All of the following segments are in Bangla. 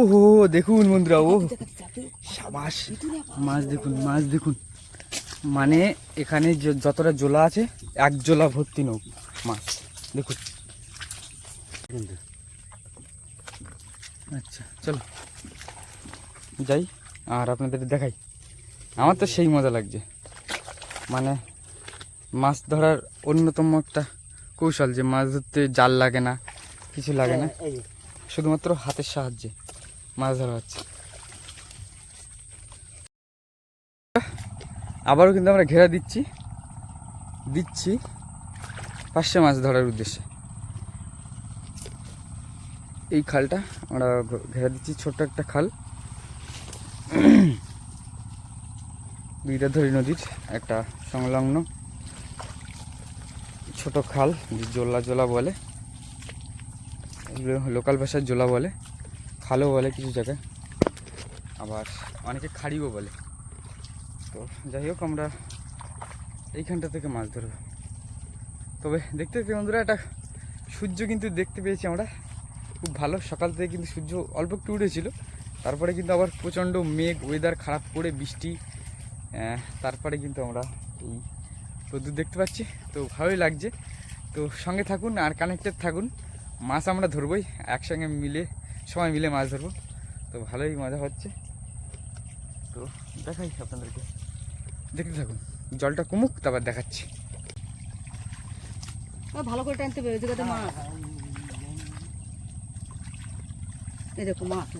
ও হো দেখুন বন্ধুরা ও সাবাস মাছ দেখুন মাছ দেখুন। মানে এখানে যতটা জোলা আছে এক জোলা ভর্তি নৌ মাছ দেখুন। আচ্ছা চলো। যাই আর আপনাদের দেখাই। আমার তো সেই মজা লাগছে। মানে মাছ ধরার অন্যতম একটা কৌশল যে মাছ ধরতে জাল লাগে না কিছু লাগে না। শুধুমাত্র হাতের সাহায্যে। মাছ ধরা হচ্ছে। আবারও কিন্তু আমরা ঘেরা দিচ্ছি। দিচ্ছি পাঁচশো মাছ ধরার উদ্দেশ্যে। এই খালটা আমরা ঘেরা দিচ্ছি, ছোট্ট একটা খাল। বিরাধরী নদীর, একটা সংলগ্ন। ছোট খাল জোলা জোলা বলে। লোকাল ভাষায় জোলা বলে। খালও বলে কিছু জায়গায়। আবার অনেকে খাড়িও বলে। তো যাই হোক, আমরা এইখানটা থেকে মাছ ধরবো। তবে দেখতে দেখতে বন্ধুরা, একটা সূর্য কিন্তু দেখতে পেয়েছি আমরা। খুব ভালো, সকাল থেকে কিন্তু সূর্য অল্প একটু উঠেছিল। তারপরে কিন্তু আবার প্রচণ্ড মেঘ ওয়েদার খারাপ করে বৃষ্টি তারপরে কিন্তু আমরা এই রোদ্দুর দেখতে পাচ্ছি। তো ভালোই লাগছে। তো সঙ্গে থাকুন আর কানেক্টেড থাকুন। মাছ আমরা ধরবই, একসঙ্গে মিলে সবাই মিলে মাছ ধরবো। তো ভালোই মজা হচ্ছে। তো দেখাই আপনাদেরকে। দেখতে থাকুন। জলটা কমুক তারপর দেখাচ্ছি। ভালো করে টানতে হবে ওই জায়গাতে মাছ। এই দেখো মাছ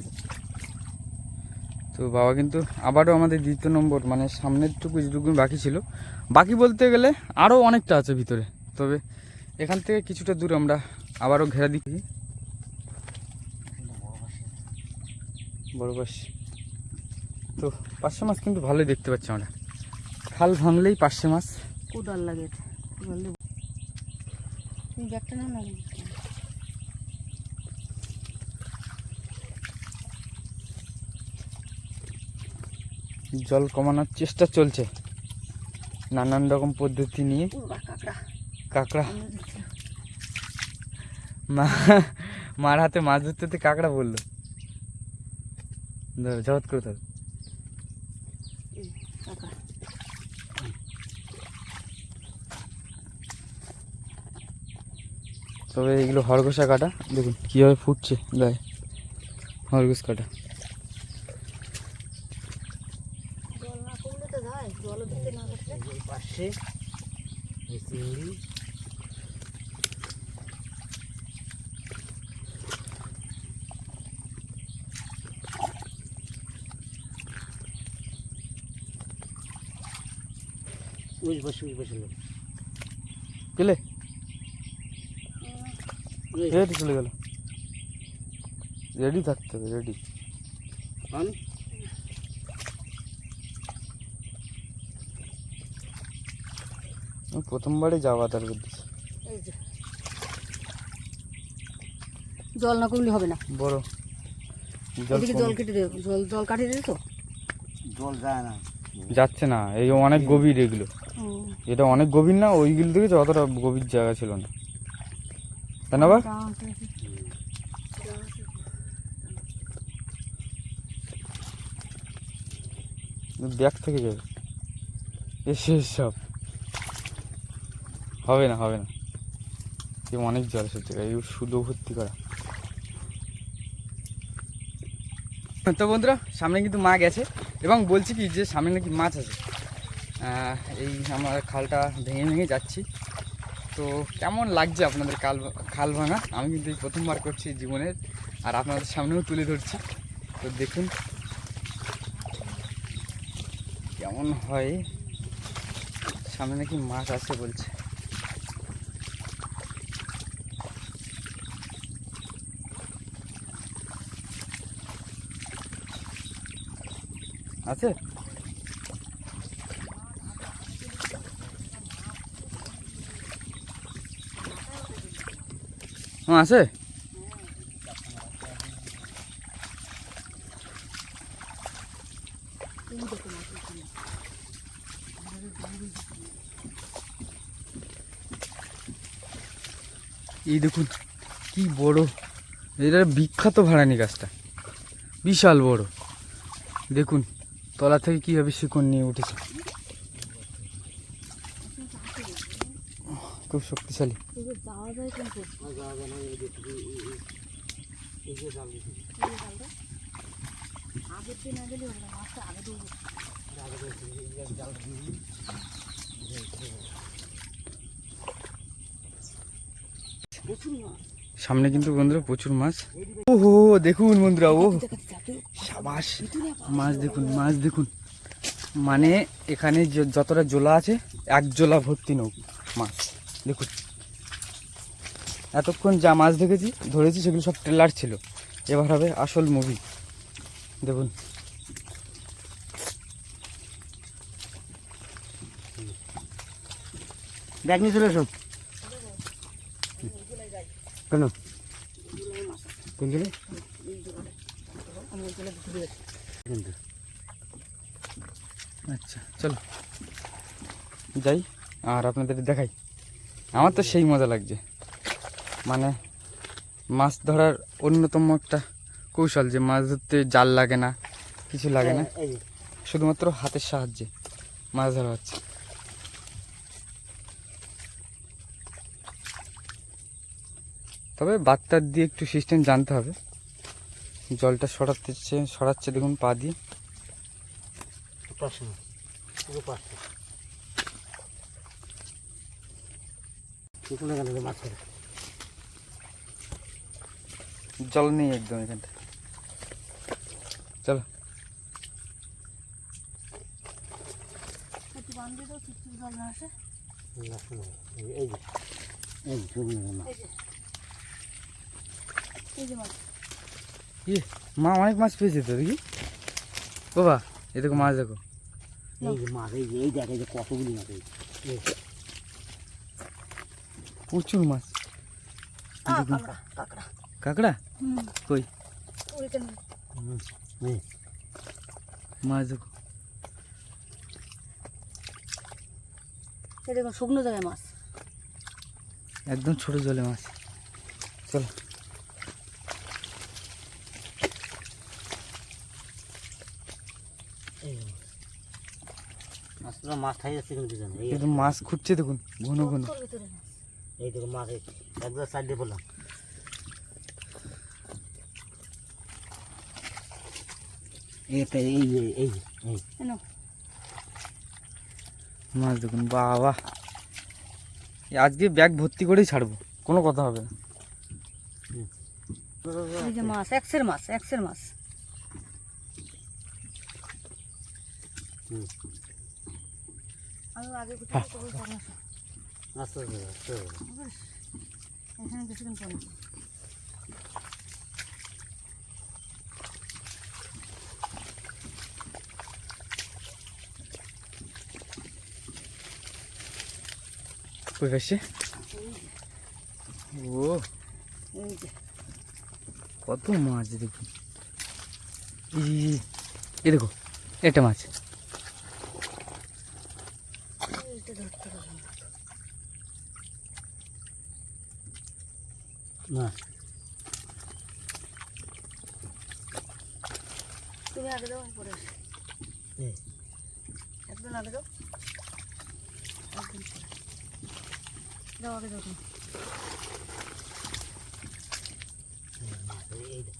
তো বাবা কিন্তু আবারও আমাদের দ্বিতীয় নম্বর মানে সামনের টুকু যেটুকু বাকি ছিল। বাকি বলতে গেলে আরও অনেকটা আছে ভিতরে। তবে এখান থেকে কিছুটা দূর আমরা আবারও ঘেরা দিচ্ছি। বড় বাস তো পাঁচশো মাছ কিন্তু ভালোই দেখতে পাচ্ছি আমরা। খাল ভাঙলেই পাঁচশো মাছ। কোদাল লাগে জল কমানোর চেষ্টা চলছে। নানান রকম পদ্ধতি নিয়ে। কাঁকড়া। মা মার হাতে মাছ ধরতে কাঁকড়া বলল। ধর জগৎ করে ধর। তবে এগুলো হরগোসা কাটা দেখুন কীভাবে ফুটছে গায়ে হরগোস কাটা। জল না কমলে তো জল দিতে না পাশে বসে বসে লোক রেডি চলে গেল। রেডি থাকতে হবে রেডি প্রথমবারে যাওয়া তার এই জল না কমলে হবে না। বড়। জল এদিকে জল কেটে দেবো জল জল কাটিয়ে দেবে তো। জল যায় না। যাচ্ছে না এই অনেক গভীর এগুলো। এটা অনেক গভীর না? ওইগুলো থেকে অতটা গভীর জায়গা ছিল না। তাই না আছে। ব্যাগ থেকে যাবে। এসে সব। হবে না হবে না। অনেক জল সত্যি এই শুধু ভর্তি করা। তো বন্ধুরা, সামনে কিন্তু মা গেছে এবং বলছি কি যে সামনে নাকি মাছ আছে। এই আমার খালটা ভেঙে ভেঙে যাচ্ছি। তো কেমন লাগছে আপনাদের কাল, খাল ভাঙা? আমি কিন্তু এই প্রথমবার করছি জীবনের, আর আপনাদের সামনেও তুলে ধরছি। তো দেখুন, কেমন হয়। সামনে নাকি মাছ আছে বলছে। আছে? আছে? এই দেখুন, কি বড়। এটা বিখ্যাত ভাড়ানি গাছটা। বিশাল বড়। দেখুন, তলা থেকে কীভাবে শিকড় নিয়ে উঠেছে। খুব শক্তিশালী। যাওয়া যায় কিন্তু। আগের দিন মাছটা আগে দিই। সামনে কিন্তু বন্ধুরা প্রচুর মাছ ওহো, দেখুন বন্ধুরা ও সাবাস, মাছ দেখুন মাছ দেখুন মানে এখানে যতটা জোলা আছে, এক জোলা ভর্তি নৌ মাছ দেখুন এতক্ষণ যা মাছ দেখেছি ধরেছি সেগুলো সব ট্রেলার ছিল। এবার হবে আসল মুভি দেখুন। ব্যাগ নিয়ে চলে এসো। কেন? আচ্ছা চলো। যাই আর আপনাদের দেখাই। আমার তো সেই মজা লাগছে। মানে মাছ ধরার অন্যতম একটা কৌশল যে মাছ ধরতে জাল লাগে না কিছু লাগে না। শুধুমাত্র হাতের সাহায্যে মাছ ধরা হচ্ছে। তবে বাত্তার দিয়ে একটু সিস্টেম জানতে হবে। জলটা সরাচ্ছে সরাচ্ছে দেখুন পা দিয়ে। পাঁচশো না, পুরো পাঁচশো। চলে গেল রে মাছের জল নেই একদম এখানটা চলো একটু বান দিয়ে দাও, চিপচিপ জল না আসে। না, শোনো, এই- এই যে এই যে, ছবি নিয়ে নাও। এই যে। এই যে মাছ। ইয়ে মা অনেক মাছ পেয়েছে তো দেখি বাবা এ দেখো মাছ দেখো এই যে মাছ এই যে এই দেখ এই যে কতগুলি মাছ এই, প্রচুর মাছ কাঁকড়া, কাঁকড়া। কাঁকড়া? কই? মাছ দেখো দেখুন, শুকনো জায়গায় মাছ। একদম ছোট জলে মাছ। চলো। মাছ। খুঁজছে দেখুন ঘন ঘন। এই দেখো মাছ এই একবার সাইড দিয়ে পড়লাম এইটা এই এই এই। মাছ দেখুন বাবা। আজকে ব্যাগ ভর্তি করেই ছাড়বো কোনো কথা হবে না। এই যে মাছ একশের মাছ একশের মাছ। আস্তে আস্তে আস্তে আস্তে। বেশ, এখানে কিছুদিন পরে। কই পাশে ও কত মাছ দেখুন এই, দেখো এটা মাছ। না। না তুমি আগে দাও পরে এই। একদম আগে দাও একদম পরে। দাও আগে দাও তুমি মাছ এই- এই দেখো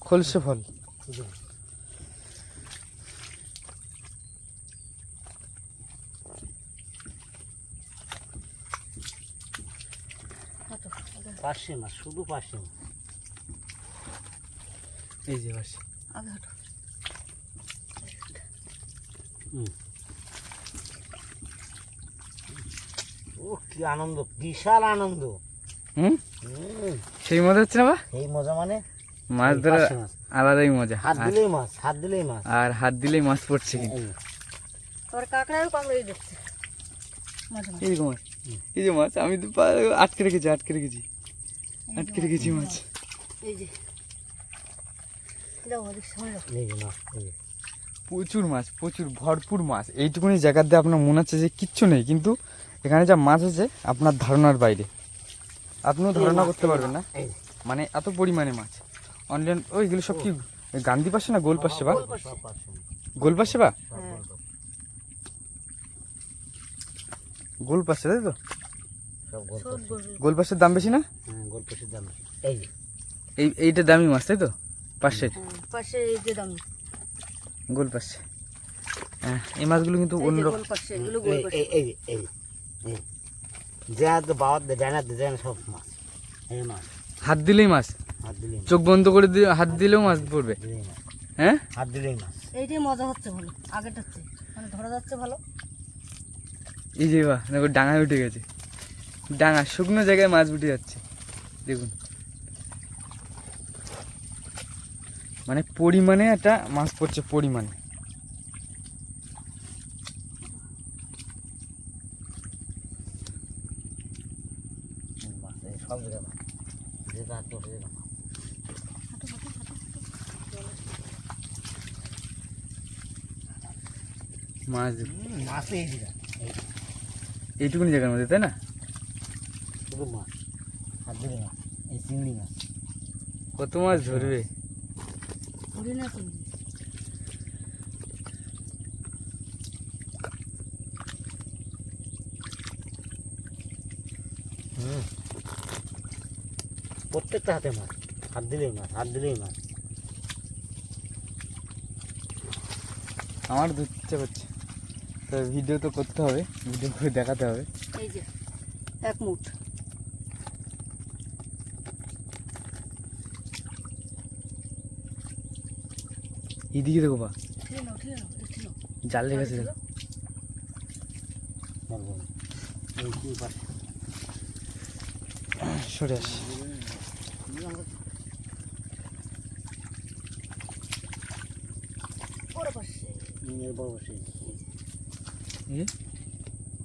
খলসে ফল। পার্শে মাছ শুধু পার্শে মাছ এই যে পাশে আগে ও কি আনন্দ বিশাল আনন্দ। হুম? সেই মজা হচ্ছে না বা? এই মজা মানে? মাছ এই ধরা আলাদাই মজা। হাত দিলেই মাছ হাত দিলেই মাছ। আর হাত দিলেই মাছ পড়ছে কিন্তু। তারপরে কাঁকড়াও কামড়ে মাঝে এই যে মাছ এই যে মাছ আমি তো আটকে রেখেছি আটকে রেখেছি। আটকে রেখেছি মাছ এই যে। প্রচুর মাছ প্রচুর ভরপুর মাছ। এইটুকুনি জায়গার দিয়ে আপনার মনে হচ্ছে যে কিচ্ছু নেই কিন্তু এখানে যা মাছ আছে আপনার ধারণার বাইরে। আপনিও ধারণা করতে পারবেন না। মানে এত পরিমাণে মাছ। অনলাইন ওইগুলো সব কি গান্ধী পাশে না গোল পাশে বা? গোল পাশে। বা? হ্যাঁ। গোল পাশে। তাই তো? গোল পাশের দাম বেশি না? হ্যাঁ গোল পাশের দাম এই এইটা দামি মাছ তাই তো? পাশের হ্যাঁ পাশে এই যে দাম। গোল পাশে। হ্যাঁ এই মাছগুলো কিন্তু এই অন্যরকম যে, হাত বাবার ডাইনার ডিজাইন সব মাছ। এই মাছ। হাত দিলেই মাছ? হাত দিলেই চোখ বন্ধ করে দিয়ে হাত দিলেও মাছ পড়বে? হ্যাঁ? হাত দিলেই মাছ। এইটাই মজা হচ্ছে ভালো আগেরটা হচ্ছে। মানে ধরা যাচ্ছে ভালো। এই যে বা দেখো ডাঙায় উঠে গেছে। ডাঙা শুকনো জায়গায় মাছ উঠে যাচ্ছে। দেখুন। মানে পরিমাণে একটা মাছ পড়ছে পরিমাণে হুম, মাছ এই সব মাছ মাছ দেখুন। হুম, মাছ এই জায়গা এই এইটুকুনি জায়গার মধ্যে তাই না? শুধু মাছ। হাত দিলেই মাছ। এই চিংড়ি মাছ। কত মাছ ধরবে? ধরি না চিংড়ি হুম। প্রত্যেকটা হাতে মাছ হাত দিলেই মাছ হাত দিলেই মাছ আমার ধরতে ইচ্ছে করছে। তো ভিডিও তো করতে হবে ভিডিও করে দেখাতে হবে। এই যে এক মুঠ। এইদিকে দেখো বা। জাল লেগেছে সরে আস।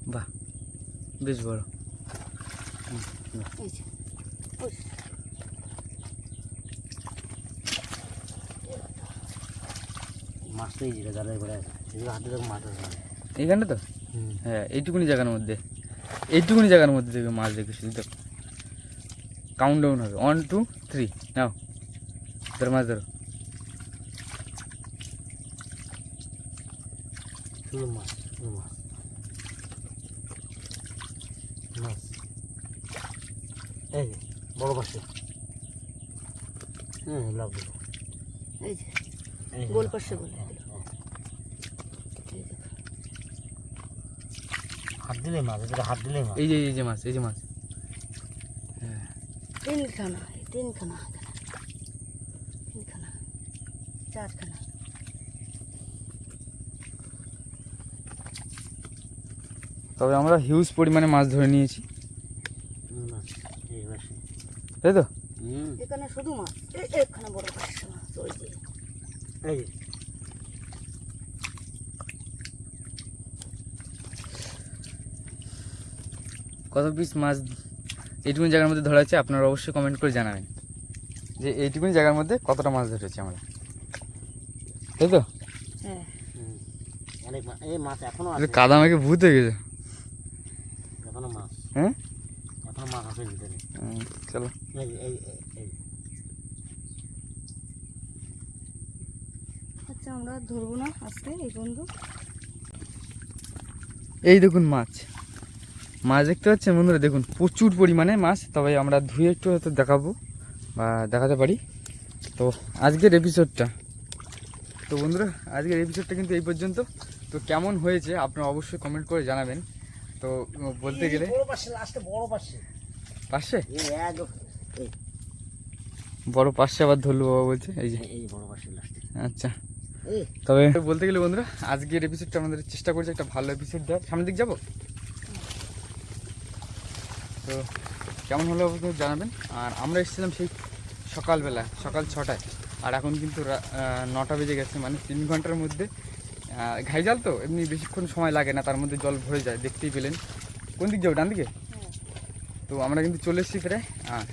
বাহ বেশ বড় মাছ তো এই জায়গা হাতে দেখো মাছ এইখানটা তো হ্যাঁ এইটুকুনি জায়গার মধ্যে। এইটুকুনি জায়গার মধ্যে দেখবে মাছ দেখবে শুধু দেখো কাউন্ট ডাউন হবে। ওয়ান টু থ্রি নাও ধরো মাছ ধরো শুধু মাছ শুধু মাছ মাছ এই যে বড় পাশে। হুম লাভ এই যে গোল পাশে বলে এগুলো। এই দেখো। হাত দিলেই মাছ হাত দিলেই মাছ। এই যে এই যে মাছ এই যে মাছ। তিনখানা তিনখানা। তিনখানা চারখানা। তবে আমরা হিউজ পরিমাণে মাছ ধরে নিয়েছি। তাই তো? এখানে শুধু মাছ এই এখানে বড় মাছ এই কত পিস মাছ এইটুকুনি জায়গার মধ্যে ধরা আছে আপনারা অবশ্যই কমেন্ট করে জানাবেন যে এইটুকুনি জায়গার মধ্যে কতটা মাছ ধরেছি আমরা। তাই তো? হ্যাঁ। কাদা আমাকে ভূত হয়ে গেছে। মাছ। হ্যাঁ? এখনও মাছ আছে চলো। আচ্ছা আমরা ধরবো না আজকে এই বন্ধু। এই দেখুন মাছ। মাছ দেখতে পাচ্ছেন বন্ধুরা? দেখুন প্রচুর পরিমাণে মাছ তবে আমরা ধুয়ে একটু হয়তো দেখাবো বা দেখাতে পারি। তো আজকের এপিসোডটা তো বন্ধুরা আজকের এপিসোডটা কিন্তু এই পর্যন্ত। তো কেমন হয়েছে আপনারা অবশ্যই কমেন্ট করে জানাবেন। তো বলতে গেলে বড় পাশে বড় পাশে। আবার ধরলো বাবা বলছে এই যে। আচ্ছা। তবে বলতে গেলে বন্ধুরা আজকের এপিসোডটা আমাদের চেষ্টা করছি একটা ভালো এপিসোড দেওয়ার। সামনের দিক যাব? তো কেমন হলো অবশ্যই জানাবেন। আর আমরা এসেছিলাম সেই সকালবেলা সকাল ছটায়। আর এখন কিন্তু রা- নটা বেজে গেছে মানে তিন ঘণ্টার মধ্যে। আহ, ঘাই জাল তো এমনি বেশিক্ষণ সময় লাগে না তার মধ্যে জল ভরে যায় দেখতেই পেলেন। কোন দিক যাব ডান দিকে? তো আমরা কিন্তু চলে এসেছি প্রায়। আর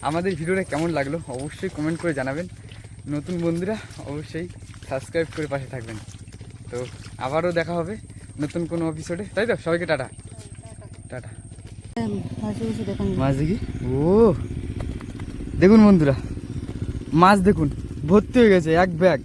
আমাদের ভিডিওটা কেমন লাগল অবশ্যই কমেন্ট করে জানাবেন। নতুন বন্ধুরা অবশ্যই সাবস্ক্রাইব করে পাশে থাকবেন। তো আবারও দেখা হবে নতুন কোনো এপিসোডে তাই তো? সবাইকে টাটা। টাটা। বসে দেখান মাছ দেখি ও। দেখুন বন্ধুরা মাছ দেখুন ভর্তি হয়ে গেছে এক ব্যাগ